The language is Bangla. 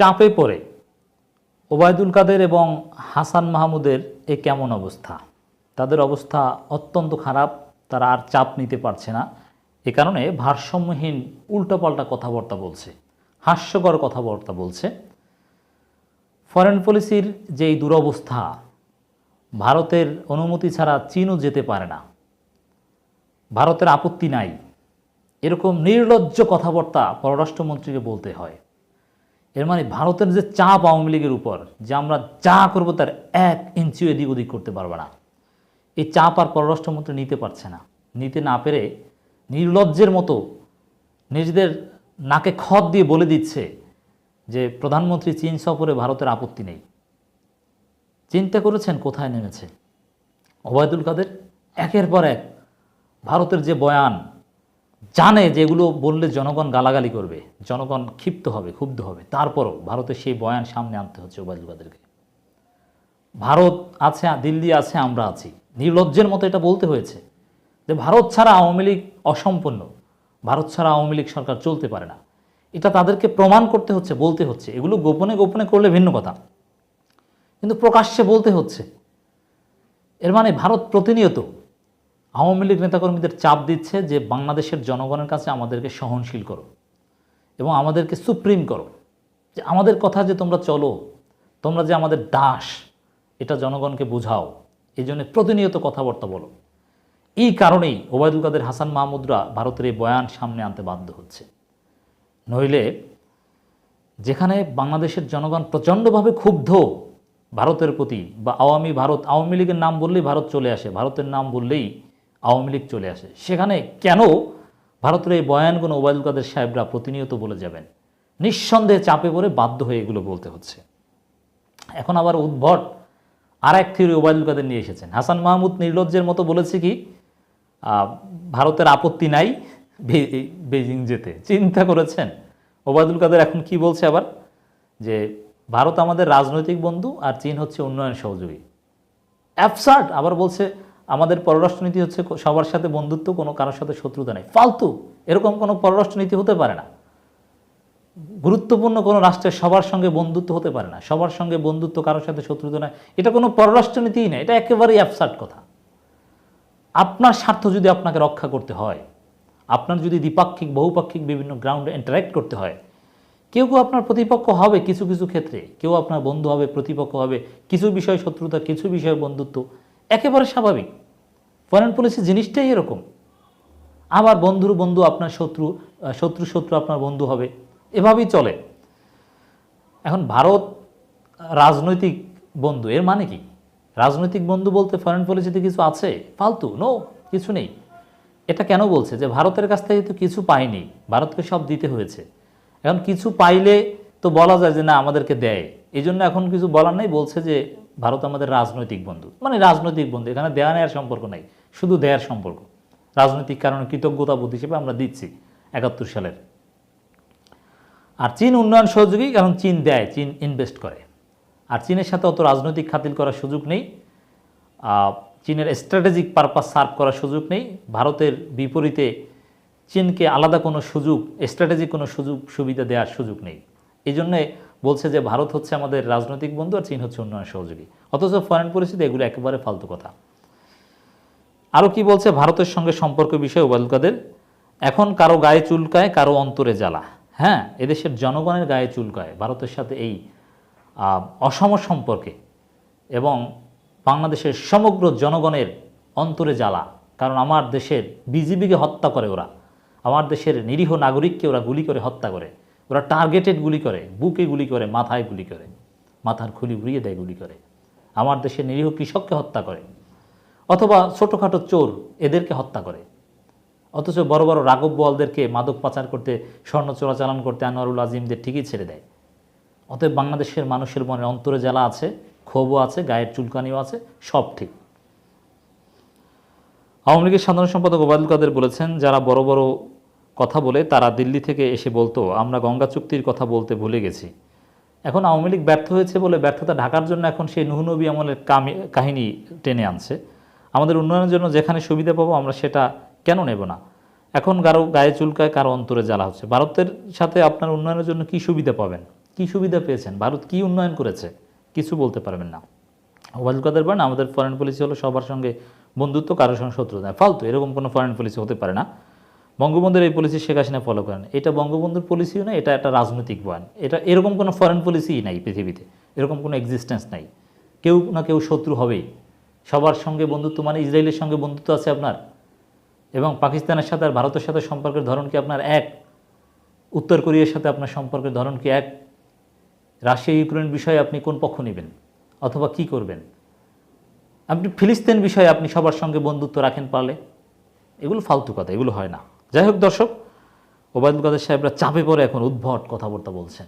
চাপে পড়ে। ওবায়দুল কাদের এবং হাসান মাহমুদের এ কেমন অবস্থা? তাদের অবস্থা অত্যন্ত খারাপ, তারা আর চাপ নিতে পারছে না। এ কারণে ভারসাম্যহীন উল্টোপাল্টা কথাবার্তা বলছে, হাস্যকর কথাবার্তা বলছে। ফরেন পলিসির যে এই দুরবস্থা, ভারতের অনুমতি ছাড়া চীনও যেতে পারে না। ভারতের আপত্তি নাই। এরকম নির্লজ্জ কথাবার্তা পররাষ্ট্রমন্ত্রীকে বলতে হয়। এর মানে ভারতের যে চাপ আওয়ামী লীগের উপর, যে আমরা যা করব তার এক ইঞ্চিও এদিক ওদিক করতে পারবে না। এই চাপ আর পররাষ্ট্রমন্ত্রী নিতে পারছে না। নিতে না পেরে নির্লজ্জের মতো নিজেদের নাকে খত দিয়ে বলে দিচ্ছে যে, প্রধানমন্ত্রী চীন সফরে ভারতের আপত্তি নেই। চিন্তা করেছেন কোথায় নেমেছে? ওবায়দুল কাদের? একের পর এক ভারতের যে বয়ান জানে যে এগুলো বললে জনগণ গালাগালি করবে, জনগণ ক্ষিপ্ত হবে, ক্ষুব্ধ হবে। তারপরও ভারতের সেই বয়ান সামনে আনতে হচ্ছে ওবায়দুল কাদেরকে। ভারত আছে, দিল্লি আছে, আমরা আছি। নির্লজ্জের মতো এটা বলতে হয়েছে যে ভারত ছাড়া আওয়ামী লীগ অসম্পূর্ণ। ভারত ছাড়া আওয়ামী লীগ সরকার চলতে পারে না। এটা তাদেরকে প্রমাণ করতে হচ্ছে, বলতে হচ্ছে। এগুলো গোপনে গোপনে করলে ভিন্ন কথা। কিন্তু প্রকাশ্যে বলতে হচ্ছে। এর মানে ভারত প্রতিনিয়ত আওয়ামী লীগ নেতাকর্মীদের চাপ দিচ্ছে যে বাংলাদেশের জনগণের কাছে আমাদেরকে সহনশীল করো এবং আমাদেরকে সুপ্রিম করো। যে আমাদের কথা যে তোমরা চলো, তোমরা যে আমাদের দাস, এটা জনগণকে বোঝাও। এই জন্য প্রতিনিয়ত কথাবার্তা বলো। এই কারণেই ওবায়দুল কাদের, হাসান মাহমুদরা ভারতের এই বয়ান সামনে আনতে বাধ্য হচ্ছে। নইলে যেখানে বাংলাদেশের জনগণ প্রচণ্ডভাবে ক্ষুব্ধ, ভারতের প্রতি বা আওয়ামী ভারত, আওয়ামী লীগের নাম বললেই ভারত চলে আসে। ভারতের নাম বললেই আওয়ামী লীগ চলে আসে। সেখানে কেন ভারতের এই বয়ানগুলো ওবায়দুল কাদের সাহেবরা প্রতিনিয়ত বলে যাবেন? নিঃসন্দেহে চাপে পড়ে বাধ্য হয়ে এগুলো বলতে হচ্ছে। এখন আবার উদ্ভট আর এক থিওরি ওবায়দুল কাদের নিয়ে এসেছেন। হাসান মাহমুদ নির্লজ্জের মতো বলেছে কি ভারতের আপত্তি নাই বেজিং যেতে। চিন্তা করেছেন? ওবায়দুল কাদের এখন কি বলছে আবার? যে ভারত আমাদের রাজনৈতিক বন্ধু আর চীন হচ্ছে উন্নয়ন সহযোগী। অ্যাবসার্ট আবার বলছে আমাদের পররাষ্ট্রনীতি হচ্ছে সবার সাথে বন্ধুত্ব, কোনো কারোর সাথে শত্রুতা নেই। ফালতু! এরকম কোনো পররাষ্ট্রনীতি হতে পারে না। গুরুত্বপূর্ণ কোনো রাষ্ট্রের সবার সঙ্গে বন্ধুত্ব হতে পারে না। সবার সঙ্গে বন্ধুত্ব, কারোর সাথে শত্রুতা নয় এটা কোনো পররাষ্ট্রনীতিই নয় এটা একেবারেই অ্যাবসার্ট কথা। আপনার স্বার্থ যদি আপনাকে রক্ষা করতে হয়, আপনার যদি দ্বিপাক্ষিক, বহুপাক্ষিক বিভিন্ন গ্রাউন্ডে ইন্টারাক্ট করতে হয়, কেউ কেউ আপনার প্রতিপক্ষ হবে কিছু কিছু ক্ষেত্রে। কেউ আপনার বন্ধু হবে, প্রতিপক্ষ হবে। কিছু বিষয় শত্রুতা, কিছু বিষয় বন্ধুত্ব একেবারে স্বাভাবিক। ফরেন পলিসি জিনিসটাই এরকম। আবার বন্ধুর বন্ধু আপনার শত্রু শত্রু শত্রু আপনার বন্ধু হবে। এভাবেই চলে। এখন ভারত রাজনৈতিক বন্ধু, এর মানে কি? রাজনৈতিক বন্ধু বলতে ফরেন পলিসিতে কিছু আছে? ফালতু নো কিছু নেই। এটা কেন বলছে? যে ভারতের কাছ থেকে তো কিছু পায়নি। ভারতকে সব দিতে হয়েছে। এখন কিছু পাইলে তো বলা যায় যে না, আমাদেরকে দেয়। এই জন্য এখন কিছু বলার নেই, বলছে যে ভারত আমাদের রাজনৈতিক বন্ধু। মানে রাজনৈতিক বন্ধু, এখানে দেয়া নেওয়ার সম্পর্ক নাই, শুধু দেয়ার সম্পর্ক। রাজনৈতিক কারণে কৃতজ্ঞতা বোধ হিসেবে আমরা দিচ্ছি একাত্তর সালের। আর চীন উন্নয়ন সহযোগী, কারণ চীন দেয়, চীন ইনভেস্ট করে। আর চীনের সাথে অত রাজনৈতিক খাতিল করার সুযোগ নেই। চীনের স্ট্র্যাটেজিক পারপাস সার্ভ করার সুযোগ নেই। ভারতের বিপরীতে চীনকে আলাদা কোনো সুযোগ স্ট্র্যাটেজিক কোনো সুযোগ, সুবিধা দেওয়ার সুযোগ নেই। এই জন্যে বলছে যে ভারত হচ্ছে আমাদের রাজনৈতিক বন্ধু আর চীন হচ্ছে উন্নয়ন সহযোগী। অথচ ফরেন পরিস্থিতি এগুলো একেবারে ফালতু কথা। আরও কি বলছে? ভারতের সঙ্গে সম্পর্ক বিষয়ে ওবায়দুল কাদের, এখন কারও গায়ে চুলকায়, কারও অন্তরে জ্বালা। হ্যাঁ এদেশের জনগণের গায়ে চুলকায় ভারতের সাথে এই অসম সম্পর্কে এবং বাংলাদেশের সমগ্র জনগণের অন্তরে জ্বালা। কারণ আমার দেশের বিজিবিকে হত্যা করে ওরা। আমার দেশের নিরীহ নাগরিককে ওরা গুলি করে হত্যা করে। ওরা টার্গেটেড গুলি করে, বুকে গুলি করে, মাথায় গুলি করে, মাথার খুলি উড়িয়ে দেয়, গুলি করে। আমার দেশের নিরীহ কৃষককে হত্যা করে, অথবা ছোটোখাটো চোর এদেরকে হত্যা করে। অথচ বড় বড় রাঘব বোয়ালদেরকে মাদক পাচার করতে, স্বর্ণ চোরাচালান করতে আনোয়ারুল আজিমদের ঠিকই ছেড়ে দেয়। অতএব বাংলাদেশের মানুষের মনে অন্তরে জ্বালা আছে, ক্ষোভও আছে, গায়ের চুলকানিও আছে, সব ঠিক। আওয়ামী লীগের সাধারণ সম্পাদক ওবায়দুল কাদের বলেছেন, যারা বড় বড় কথা বলে তারা দিল্লি থেকে এসে বলতো, আমরা গঙ্গা চুক্তির কথা বলতে ভুলে গেছি। এখন আওয়ামী লীগ ব্যর্থ হয়েছে বলে ব্যর্থতা ঢাকার জন্য এখন সেই নুহনবী আমলের কাহিনী টেনে আনছে। আমাদের উন্নয়নের জন্য যেখানে সুবিধা পাবো আমরা সেটা কেন নেব না? এখন কারও গায়ে চুলকায় কারও অন্তরে জ্বালা হচ্ছে। ভারতের সাথে আপনার উন্নয়নের জন্য কি সুবিধা পাবেন? কি সুবিধা পেয়েছেন? ভারত কি উন্নয়ন করেছে? কিছু বলতে পারবেন না। ওবায়দুল কাদের বলেন, আমাদের ফরেন পলিসি হলো সবার সঙ্গে বন্ধুত্ব কারোর সঙ্গে শত্রুতা। ফালতু, এরকম কোনো ফরেন পলিসি হতে পারে না। বঙ্গবন্ধুর এই পলিসি শেখ হাসিনা ফলো করেন। এটা বঙ্গবন্ধুর পলিসিও না, এটা একটা রাজনৈতিক বয়ান এটা এরকম কোনো ফরেন পলিসিই নাই পৃথিবীতে। এরকম কোনো এক্সিস্টেন্স নাই। কেউ না কেউ শত্রু হবেই। সবার সঙ্গে বন্ধুত্ব মানে ইসরায়েলের সঙ্গে বন্ধুত্ব আছে আপনার। এবং পাকিস্তানের সাথে আর ভারতের সাথে সম্পর্কের ধরন কি আপনার এক? উত্তর কোরিয়ার সাথে আপনার সম্পর্কের ধরন কি এক? রাশিয়া ইউক্রেন বিষয়ে আপনি কোন পক্ষ নেবেন? অথবা কি করবেন? আপনি ফিলিস্তিন বিষয়ে আপনি সবার সঙ্গে বন্ধুত্ব রাখেন পারলে? এগুলো ফালতু কথা, এগুলো হয় না। যাই হোক দর্শক ওবায়দুল কাদের সাহেবরা চাপে পড়ে এখন উদ্ভট কথাবার্তা বলছেন।